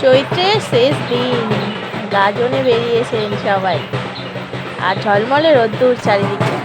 চৈত্রের শেষ দিন। গাজনে বেরিয়েছেন সবাই। আর ঝলমলে রোদ্দুর চারিদিকে।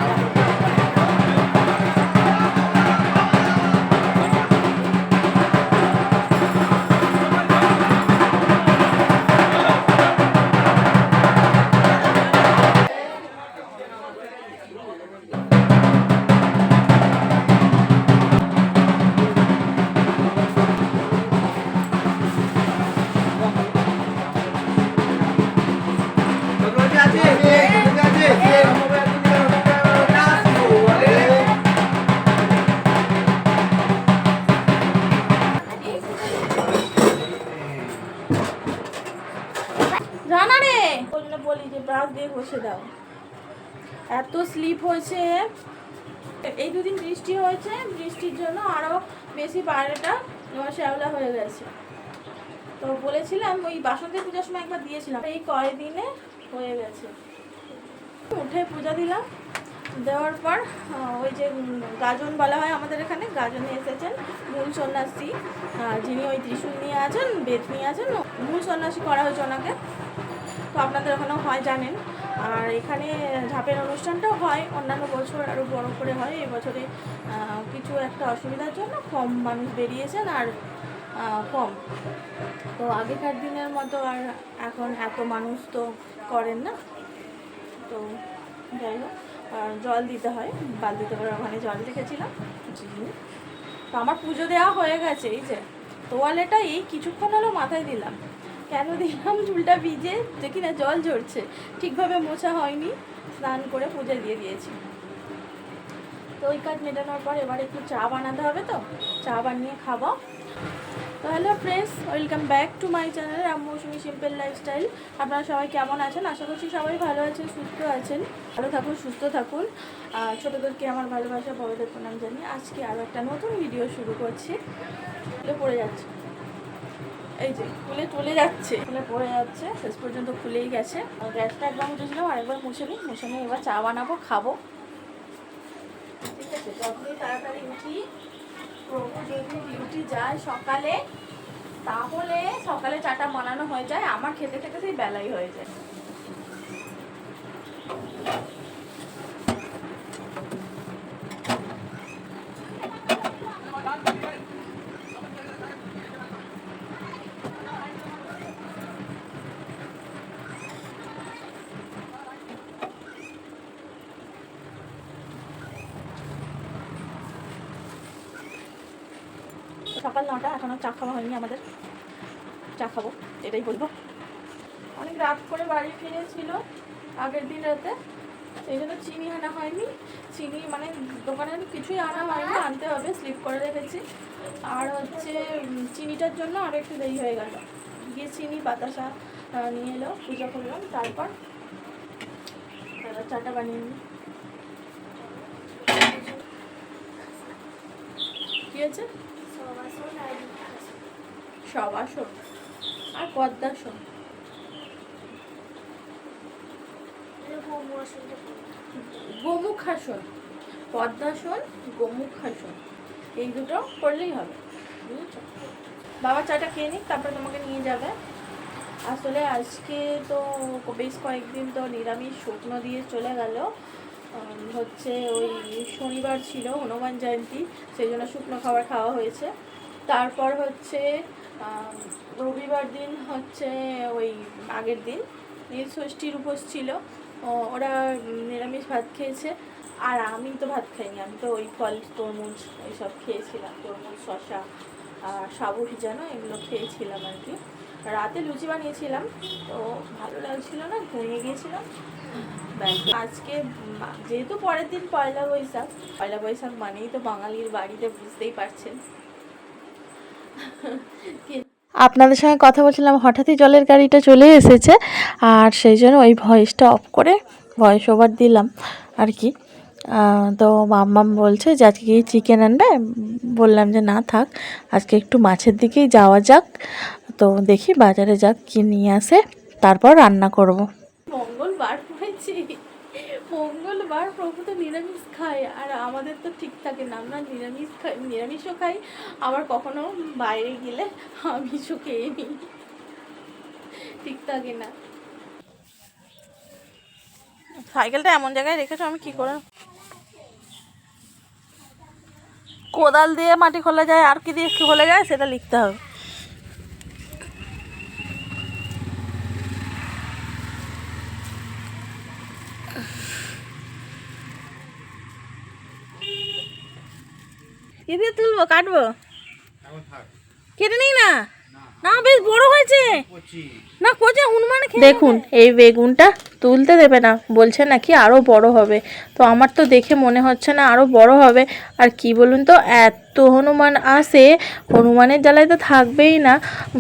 ব্রাশ দিয়ে ঘষে দাও। এত স্লিপ হয়েছে। এই দুদিন বৃষ্টি হয়েছে, বৃষ্টির জন্য আরও বেশি বাইরেটা শ্যাওলা হয়ে গেছে। তো বলেছিলাম ওই বাসন্তী পূজার সময় একবার দিয়েছিলাম, এই কয়দিনে হয়ে গেছে। উঠে পূজা দিলাম, দেওয়ার পর ওই যে গাজন বলা হয় আমাদের এখানে, গাজনে এসেছেন মূল সন্ন্যাসী যিনি ওই ত্রিশূল নিয়ে আছেন বেদ নিয়ে আছেন, মূল সন্ন্যাসী করা হয়েছে ওনাকে। তো আপনাদের ওখানেও হয়, জানেন। আর এখানে ঝাপের অনুষ্ঠানটাও হয়, অন্যান্য বছর আরও বড় করে হয়। এবছরে কিছু একটা অসুবিধার জন্য কম মানুষ বেরিয়েছেন আর কম। তো আগেকার দিনের মতো আর এখন এত মানুষ তো করেন না। তো যাই হোক, আর জল দিতে হয়। বালতিতে করে ওখানে জল রেখেছিলাম। তো আমার পুজো দেওয়া হয়ে গেছে, এই যে। তোয়ালেটা এই কিছুক্ষণ হলো মাথায় দিলাম। কেন দিলাম চুলটা ভিজে দেখি না জল ঝরছে, ঠিকভাবে মোছা হয়নি, স্নান করে পুজো দিয়ে দিয়েছি। তো ওই কাজ মেটানোর পর এবার একটু চা বানাতে হবে তো, চা বানিয়ে খাব। তো hello friends welcome back to my channel Ram Mousumi simple lifestyle আপনারা সবাই কেমন আছেন? আশা করছি সবাই ভালো আছেন, সুস্থ আছেন। ভালো থাকুন, সুস্থ থাকুন। ছোটোদেরকে আমার ভালোবাসা, বড়দের প্রণাম জানিয়ে আজকে আরও একটা নতুন ভিডিও শুরু করছি। পড়ে যাচ্ছে। এই যে খুলে চলে যাচ্ছে। খুলে পড়ে যাচ্ছে, শেষ পর্যন্ত খুলেই গেছে। গ্যাসটা একবার মুছেছিলাম আরেকবার মুছে নিই, মুছে নিয়ে এবার চা বানাবো, খাব। ঠিক আছে, যখনই তাড়াতাড়ি উঠি যদি ডিউটি যায় সকালে, তাহলে সকালে চাটা বানানো হয়ে যায়, আমার খেতে খেতে সেই বেলাই হয়ে যায়। সকাল নটা, এখনও চা খাওয়া হয়নি আমাদের। চা খাব, এটাই বলব। অনেক রাত করে বাড়ি ফিরেছিল আগের দিন রাতে, সেই জন্য চিনি আনা হয়নি। চিনি মানে দোকানে কিছুই আনা হয়নি, আনতে হবে স্লিপ করে রেখেছি। আর হচ্ছে চিনিটার জন্য আরও একটু দেরি হয়ে গেল। গিয়ে চিনি, বাতাসা নিয়ে এলো, পুজো করলাম, তারপর চাটা বানিয়ে নিই। কি আছে সব আসন আর পদ্মাসন। গোমুখাসন। পদ্মাসন, গোমুখাসন। এই দুটো করলেই হবে, বুঝেছ? বাবা, চাটা খেয়ে নিক, তারপরে তোমাকে নিয়ে যাবে। আসলে আজকে তো বেশ কয়েকদিন তো নিরামিষ শুকনো দিয়ে চলে গেল। হচ্ছে ওই শনিবার ছিল হনুমান জয়ন্তী, সেই জন্য শুকনো খাবার খাওয়া হয়েছে। তারপর হচ্ছে রবিবার দিন হচ্ছে ওই আগের দিন ষষ্ঠীর উপোস ছিল। ওরা নিরামিষ ভাত খেয়েছে। আর আমি তো ভাত খাইনি, আমি তো ওই ফল, তরমুজ এইসব খেয়েছিলাম, তরমুজ শশা আর সাবু ভিজানো এগুলো খেয়েছিলাম আর কি। রাতে লুচি বানিয়েছিলাম, তো ভালো লাগছিল না, ঘুমিয়ে গিয়েছিলাম। আজকে যেহেতু পরের দিন পয়লা বৈশাখ পয়লা বৈশাখ মানেই তো বাঙালির বাড়িতে বুঝতেই পারছেন। আপনাদের সঙ্গে কথা বলছিলাম হঠাৎই জলের গাড়িটা চলে এসেছে আর সেই জন্য ওই ভয়েসটা অফ করে ভয়েস ওভার দিলাম আর কি। তো মাম্মাম বলছে যে আজকে কি চিকেন আনবে বললাম যে না থাক আজকে একটু মাছের দিকেই যাওয়া যাক তো দেখি বাজারে যাক কি নিয়ে আসে তারপর রান্না করব। মঙ্গলবার পড়েছি মঙ্গলবার প্রভু তো নিরামিষ খায়, আর আমাদের তো ঠিক থাকে না। আমরা নিরামিষ খাই, নিরামিষও খাই, আবার কখনো বাইরে গেলে আমিষও খেয়ে নিই। ঠিক থাকে না। সাইকেলটা এমন জায়গায় রেখেছো, আমি কি করে? কোদাল দিয়ে মাটি খোলা যায়, আর কি দিয়ে খোলা যায়, সেটা লিখতে হবে। কি দিয়ে তুলবো কাটবো কেটে নিই না? না বেশ বড় হয়েছে। না কোচে হনুমান দেখুন এই বেগুনটা তুলতে দেবে না। বলছে নাকি আরও বড় হবে। তো আমার তো দেখে মনে হচ্ছে না আরও বড় হবে। আর কি বলুন তো এত হনুমান আসে হনুমানের জ্বালায় তো থাকবেই না।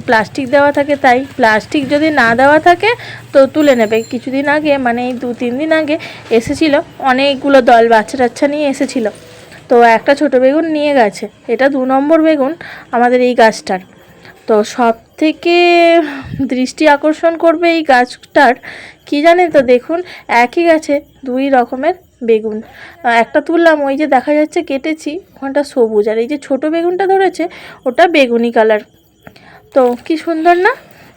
প্লাস্টিক দেওয়া থাকে তাই। প্লাস্টিক যদি না দেওয়া থাকে তো তুলে নেবে। কিছুদিন আগে মানে এই দু তিন দিন আগে এসেছিল অনেকগুলো দল বাচ্চা টাচ্চা নিয়ে এসেছিল। তো একটা ছোট বেগুন নিয়ে গেছে। এটা দু নম্বর বেগুন আমাদের এই গাছটার। তো সব থেকে দৃষ্টি আকর্ষণ করবে এই গাছটার, কি জানেন তো? দেখুন, একই গাছে দুই রকমের বেগুন। একটা তুললাম, ওই যে দেখা যাচ্ছে কেটেছি, ওখানটা সবুজ। আর এই যে ছোট বেগুনটা ধরেছে, ওটা বেগুনি কালার। তো কি সুন্দর না?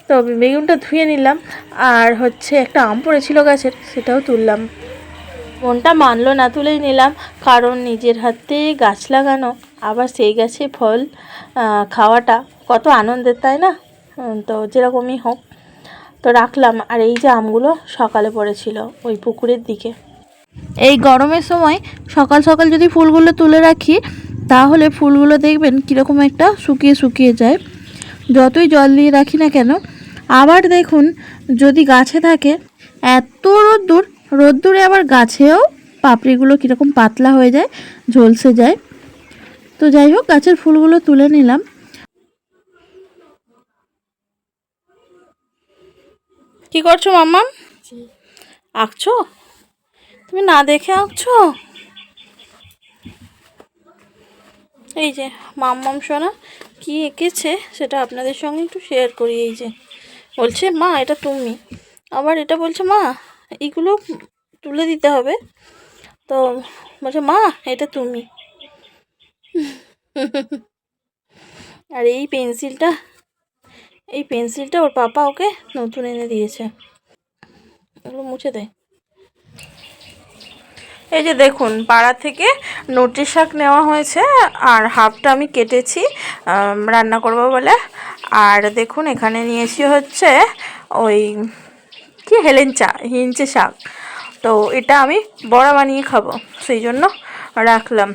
তো বেগুনটা ধুয়ে নিলাম। আর হচ্ছে একটা আম পড়েছিল গাছের, সেটাও তুললাম। মনটা মানলো না তুলেই নিলাম, কারণ নিজের হাতে গাছ লাগানো, আবার সেই গাছে ফল খাওয়াটা কত আনন্দের, তাই না? তো যেরকমই হোক। তো রাখলাম, আর এই যে আমগুলো সকালে পড়েছিল ওই পুকুরের দিকে। এই গরমের সময় সকাল সকাল যদি ফুলগুলো তুলে রাখি, তাহলে ফুলগুলো দেখবেন কীরকম একটা শুকিয়ে শুকিয়ে যায়। যতই জল দিয়ে রাখি না কেন, আবার দেখুন যদি গাছে থাকে, এত রোদ্দুর রোদ্দুরে আবার গাছেও পাপড়িগুলো কীরকম পাতলা হয়ে যায় ঝলসে যায়। তো যাই হোক গাছের ফুলগুলো তুলে নিলাম। কি করছ মাম্মাম আঁকছো? তুমি না দেখে আঁকছো? এই যে মাম্মাম সোনা কি এঁকেছে সেটা আপনাদের সঙ্গে একটু শেয়ার করি এই যে। বলছে মা এটা তুমি। আবার এটা বলছে মা এইগুলো তুলে দিতে হবে। তো বলছে, মা, এটা তুমি। আর এই পেন্সিলটা এই পেন্সিলটা ওর পাপা ওকে নতুন এনে দিয়েছে। ওগুলো মুছে দেয় এই যে দেখুন, পাড়া থেকে নোটে শাক নেওয়া হয়েছে, আর হাফটা আমি কেটেছি রান্না করব বলে। আর দেখুন, এখানে নিয়েছি হচ্ছে ওই কি হেলেঞ্চা হিঞ্চে শাক। তো এটা আমি বড়া বানিয়ে খাব, সেই জন্য রাখলাম,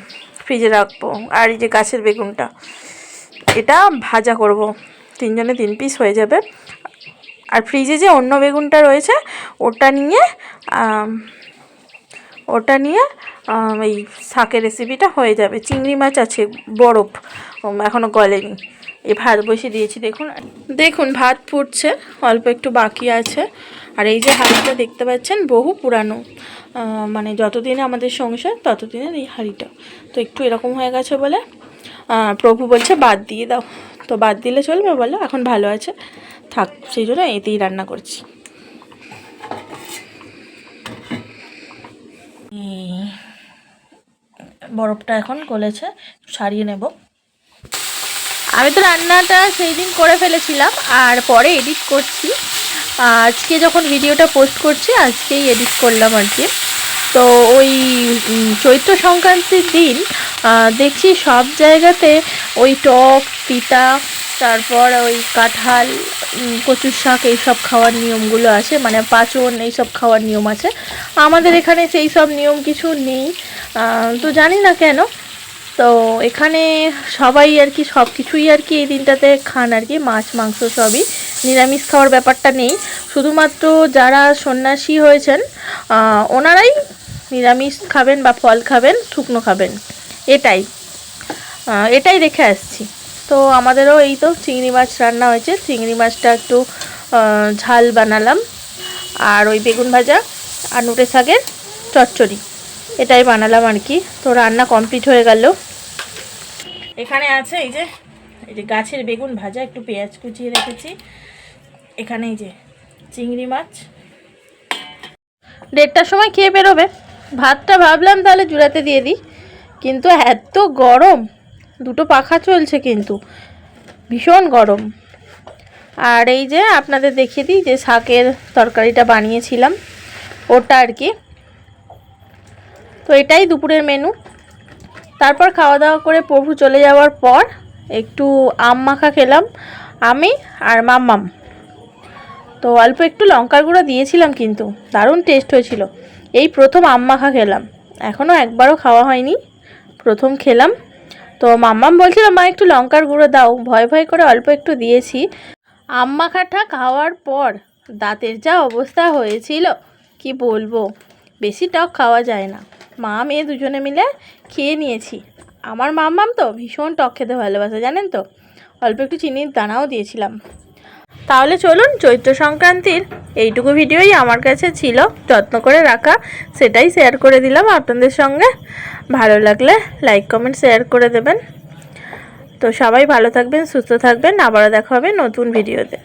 ফ্রিজে রাখব। আর এই যে গাছের বেগুনটা, এটা ভাজা করব। তিনজনে তিন পিস হয়ে যাবে। আর ফ্রিজে যে অন্য বেগুনটা রয়েছে, ওটা নিয়ে ওটা নিয়ে এই শাকের রেসিপিটা হয়ে যাবে। চিংড়ি মাছ আছে, বরফ এখনও এখনও গলেনি। এই ভাত বসিয়ে দিয়েছি, দেখুন। দেখুন, ভাত ফুটছে, অল্প একটু বাকি আছে। আর এই যে হাঁড়িটা দেখতে পাচ্ছেন, বহু পুরানো। মানে যতদিন আমাদের সংসার ততদিনের এই হাঁড়িটা। তো একটু এরকম হয়ে গেছে বলে প্রভু বলছে, বাদ দিয়ে দাও। তো বাদ দিলে চলবে বলো এখন ভালো আছে, থাক, সেই জন্য এতেই রান্না করছি। বরফটা এখন গলেছে সারিয়ে নেব। আমি তো রান্নাটা সেই দিন করে ফেলেছিলাম আর পরে এডিট করছি। আজকে যখন ভিডিওটা পোস্ট করছি, আজকেই এডিট করলাম আর কি। তো ওই চৈত্র সংক্রান্তির দিন দেখছি সব জায়গাতে ওই টক, তিতা, তারপর ওই কাঁঠাল কচুর শাক এইসব খাওয়ার নিয়মগুলো আছে। মানে পাচন এইসব খাওয়ার নিয়ম আছে। আমাদের এখানে সেই সব নিয়ম কিছু নেই। তো জানি না কেন তো এখানে সবাই আর কি সব কিছুই আর কি এই দিনটাতে খান আর কি, মাছ, মাংস সবই। নিরামিষ খাওয়ার ব্যাপারটা নেই। শুধুমাত্র যারা সন্ন্যাসী হয়েছেন ওনারাই নিরামিষ খাবেন বা ফল খাবেন, শুকনো খাবেন। এটাই। এটাই রেখে আসছি। তো আমাদেরও এই তো চিংড়ি মাছ রান্না হয়েছে। চিংড়ি মাছটা একটু ঝাল বানালাম। আর ওই বেগুন ভাজা আর নুটে শাকের চচ্চড়ি। এটাই বানালাম আর কি। তো রান্না কমপ্লিট হয়ে গেল। এখানে আছে এই যে এই যে গাছের বেগুন ভাজা, একটু পেঁয়াজ কুচিয়ে রেখেছি। এখানে এই যে চিংড়ি মাছ। দেড়টার সময় খেয়ে বেরোবে। ভাতটা ভাবলাম তাহলে জুড়াতে দিয়ে দিই। কিন্তু এত গরম, দুটো পাখা চলছে কিন্তু। ভীষণ গরম। আর এই যে আপনাদের দেখিয়ে দিই যে শাকের তরকারিটা বানিয়েছিলাম। ওটা আর কি। তো এটাই দুপুরের মেনু। তারপর খাওয়া দাওয়া করে প্রভু চলে যাওয়ার পর একটু আম মাখা খেলাম, আমি আর মাম্মাম। তো অল্প একটু লঙ্কার গুঁড়ো দিয়েছিলাম কিন্তু দারুণ টেস্ট হয়েছিল। এই প্রথম আম মাখা খেলাম এখনও একবারও খাওয়া হয়নি, প্রথম খেলাম। তো মাম্মাম বলছিল, মা, একটু লঙ্কার গুঁড়ো দাও। ভয় ভয় করে অল্প একটু দিয়েছি। আম মাখাটা খাওয়ার পর দাঁতের যা অবস্থা হয়েছিল, কি বলব? বেশি টক খাওয়া যায় না। মা, মেয়ে দুজনে মিলে খেয়ে নিয়েছি। আমার মাম্মাম তো ভীষণ টক খেতে ভালোবাসে, জানেন তো? অল্প একটু চিনির দানাও দিয়েছিলাম। তাহলে চলুন চৈত্র সংক্রান্তির এইটুকু ভিডিওই আমার কাছে ছিল। যত্ন করে রাখা, সেটাই শেয়ার করে দিলাম আপনাদের সঙ্গে। ভালো লাগলে লাইক কমেন্ট শেয়ার করে দেবেন। তো সবাই ভালো থাকবেন, সুস্থ থাকবেন। আবারও দেখা হবে নতুন ভিডিওতে।